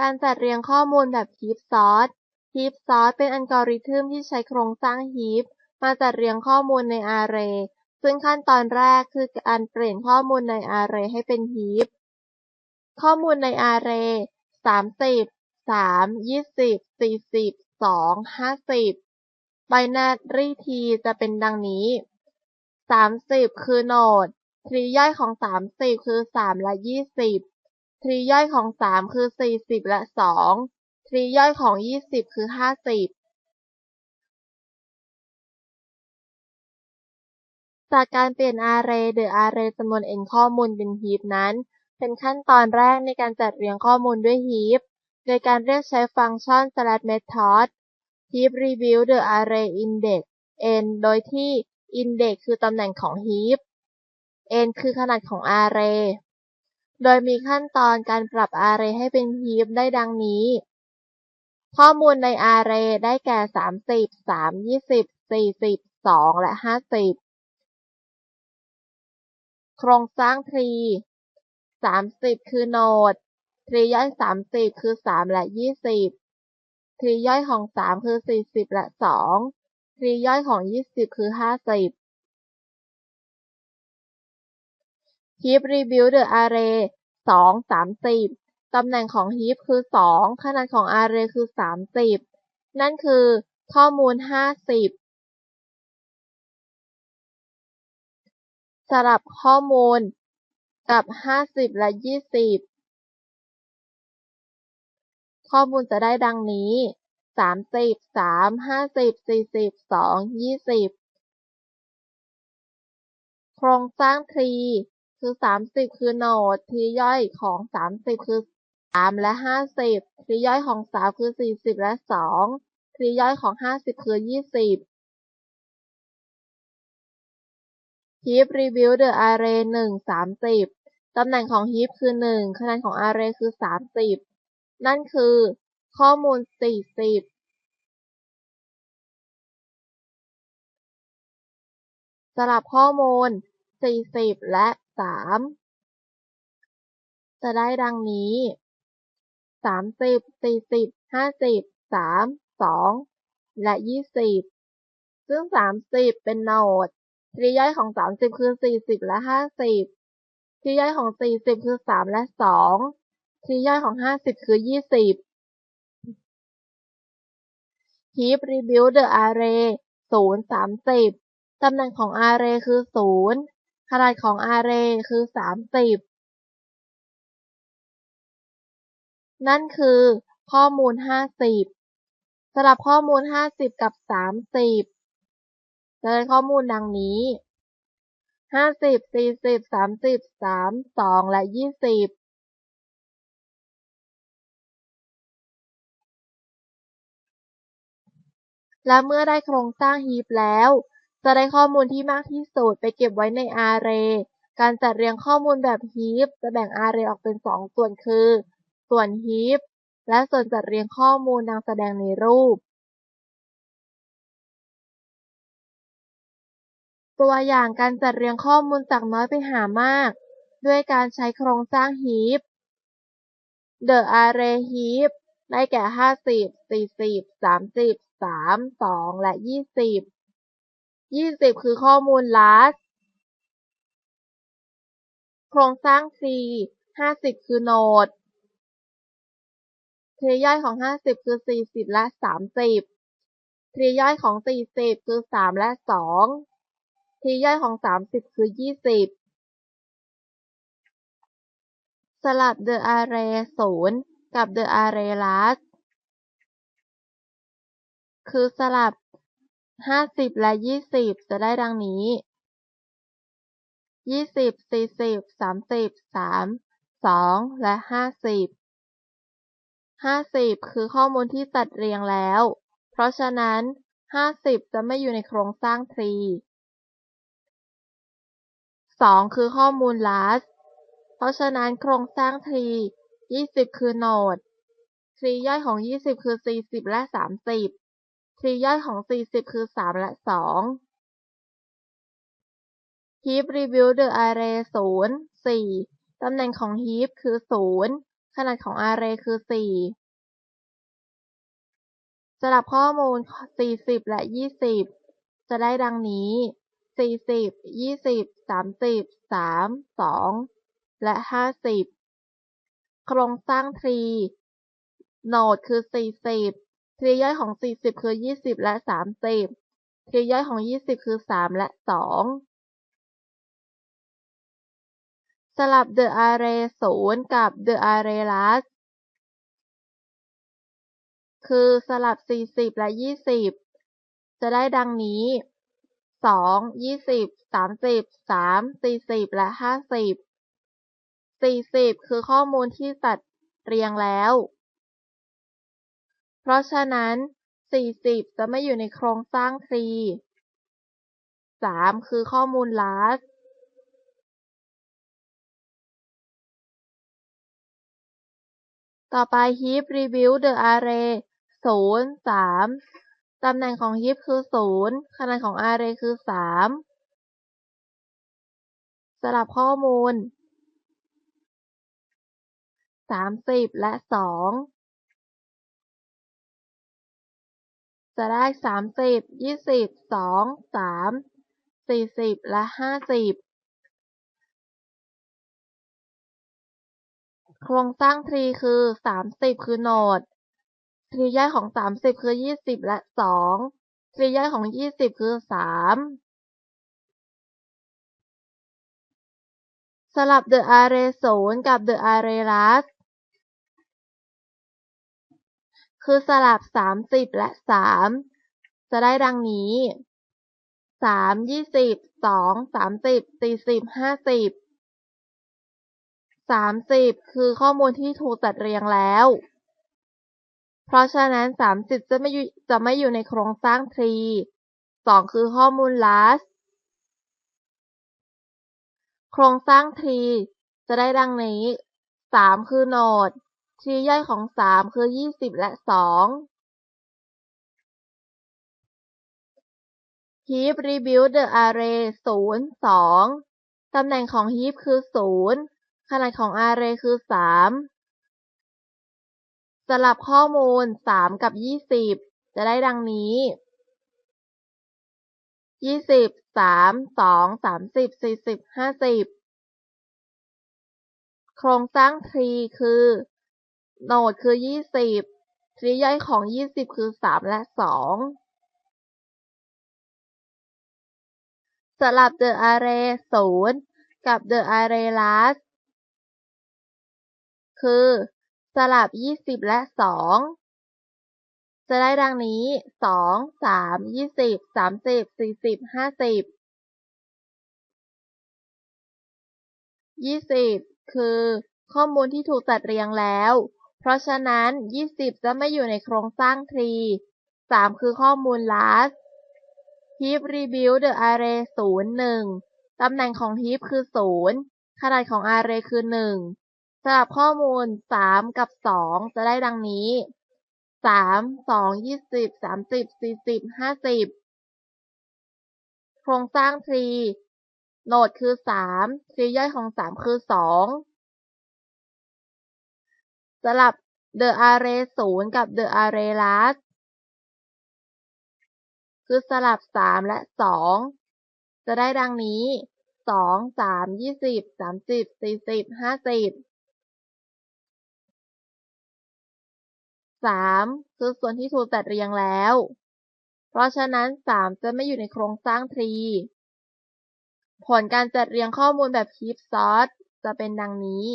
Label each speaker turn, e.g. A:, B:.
A: การจัดเรียงข้อมูลแบบ Heap Sort Heap Sort เป็นอัลกอริทึมที่ใช้โครงสร้าง Heap มาจัดเรียงข้อมูลใน Array ซึ่งขั้นตอนแรกคือการเปลี่ยนข้อมูลใน Array ให้เป็น Heap ข้อมูลใน Array 30 3 20 40 2 50 Binary Tree จะเป็นดังนี้ 30 คือโนด ทรีย่อยของ 30 คือ 3 และ 20 ทรีย่อยของ3คือ40และ2ทรีย่อยของ20คือ50จากการเปลี่ยน Array หรือ Array จำนวน n ข้อมูลเป็น Heap นั้น เป็นขั้นตอนแรกในการจัดเรียงข้อมูลด้วย Heap โดยการเรียกใช้ฟังก์ชัน slash method heap rebuild the array index n โดยที่ index คือตำแหน่งของ heap n คือขนาดของ array โดยมีขั้นตอนการปรับ array ให้เป็น heap ได้ดังนี้ ข้อมูลใน array ได้แก่ 30 3 20 40 2 และ 50 โครงสร้างทรี 30 คือโนด ทรีย่อย 30 คือ 3 และ 20 ทรีย่อยของ 3 คือ 40 และ 2 ทรีย่อยของ 20 คือ 50 heap rebuild the array 2 30ตำแหน่งของ heap คือ2ขนาดของ array คือ30นั่นคือข้อมูล50สลับข้อมูลกับ50และ20ข้อมูลจะได้ดังนี้30 3 50 40 2 20โครงสร้างทรี คือ30คือโนดทรีย่อยของ30คือ3และ50ทรีย่อยของ3คือ40และ2ทรีย่อยของ50คือ20 heap rebuild the array 1 30ตำแหน่งของ heap คือ1คะแนนของ array คือ30นั่นคือข้อมูล40สลับข้อมูล 40 และ 3จะได้ดังนี้30 40 50 3 2และ20ซึ่ง30เป็นโนดทรีย่อยของ30คือ40และ50ทรีย่อยของ40คือ3และ2ทรีย่อยของ50คือ20 heap rebuild the array 0 30ตำแหน่งของ array คือ0 ขนาดของ array คือ30นั่นคือข้อมูล50สลับข้อมูล50กับ30จะได้ข้อมูลดังนี้50 40 30 3 2และ20และเมื่อได้โครงสร้างฮีปแล้ว จะได้ข้อมูลที่มากที่สุดไปเก็บไว้ใน Array การจัดเรียงข้อมูลแบบฮีปจะแบ่ง Array ออกเป็น 2 ส่วนคือ ส่วนฮีปและส่วนจัดเรียงข้อมูลดังแสดงในรูป ตัวอย่างการจัดเรียงข้อมูลจากน้อยไปหามาก ด้วยการใช้โครงสร้างฮีป The Array Heap ได้แก่ 50 40 30สามสองและยี่สิบ ยี่สิบคือข้อมูล last โครงสร้างทรีห้าสิบคือโนดทรีย่อยของห้าสิบคือสี่สิบและสามสิบทรีย่อยของสี่สิบคือสามและสองทรีย่อยของสามสิบคือยี่สิบสลับ the array ศูนย์กับ the array last คือสลับ 50และ20จะได้ดังนี้20 40 30 3 2และ50 50คือข้อมูลที่จัดเรียงแล้ว เพราะฉะนั้น50จะไม่อยู่ในโครงสร้างทรี2คือข้อมูล last เพราะฉะนั้นโครงสร้างทรี20คือโนดทรีย่อยของ20คือ40และ30ท รีย่อยของ 40 คือ 3 และ 2 heap rebuild the array 0 4 ตำแหน่งของ heap คือ 0 ขนาดของ array คือ 4 สลับข้อมูล 40 และ 20 จะได้ดังนี้ 40 20 30 3 2 และ 50 โครงสร้าง tree โนดคือ 40 ทรีย่อยของ 40 คือ 20 และ 30ทรีย่อยของ 20 คือ 3 และ 2 สลับ the array 0 กับ the array last คือสลับ 40 และ 20 จะได้ดังนี้ 2 20 30 3 40 และ 50 40 คือข้อมูลที่ตัดเรียงแล้ว เพราะฉะนั้น40จะไม่อยู่ในโครงสร้าง tree 3คือข้อมูล last ต่อไป heap rebuild the array 0 3ตำแหน่งของ heap คือ0ขนาดของ array คือ3สลับข้อมูล30และ2 จะได้30 20 2 3 40และ50โครงสร้างทรีคือ30คือโนดทรีย่อยของ30คือ20และ2ทรีย่อยของ20คือ3สลับ the array 0กับ the array last คือสลับ 30 และ 3 จะได้ดังนี้ 3 20 2 30 40 50 30 คือข้อมูลที่ถูกจัดเรียงแล้ว เพราะฉะนั้น 30 จะไม่อยู่จะไม่อยู่ในโครงสร้าง tree 2 คือข้อมูล last โครงสร้าง tree จะได้ดังนี้ 3 คือโนด tree ย่อยของ3คือ20และ2 heap rebuild the array 0 2ตำแหน่งของ heap คือ0ขนาดของ array คือ3สลับข้อมูล3กับ20จะได้ดังนี้20 3 2 30 40 50โครงสร้าง tree คือ โนดคือ20ทรีย่อยของ20คือ3และ2สลับ the array 0กับ the array last คือสลับ20และ2จะได้ดังนี้2 3 20 30 40 50 20คือข้อมูลที่ถูกจัดเรียงแล้ว เพราะฉะนั้น 20 จะไม่อยู่ในโครงสร้าง tree 3 คือข้อมูล last heap rebuild the array 0 1 ตำแหน่งของ heap คือ 0 ขนาดของ array คือ 1 สลับข้อมูล 3 กับ 2 จะได้ดังนี้ 3 2 20 30 40 50 โครงสร้างทรีโนดคือ3ทรีย่อยของ 3 คือ 2 สลับ the array 0กับ the array last คือสลับ3และ2จะได้ดังนี้2 3 20 30 40 50 3คือส่วนที่ถูกจัดเรียงแล้ว เพราะฉะนั้น3จะไม่อยู่ในโครงสร้าง tree ผลการจัดเรียงข้อมูลแบบ heap sort จะเป็นดังนี้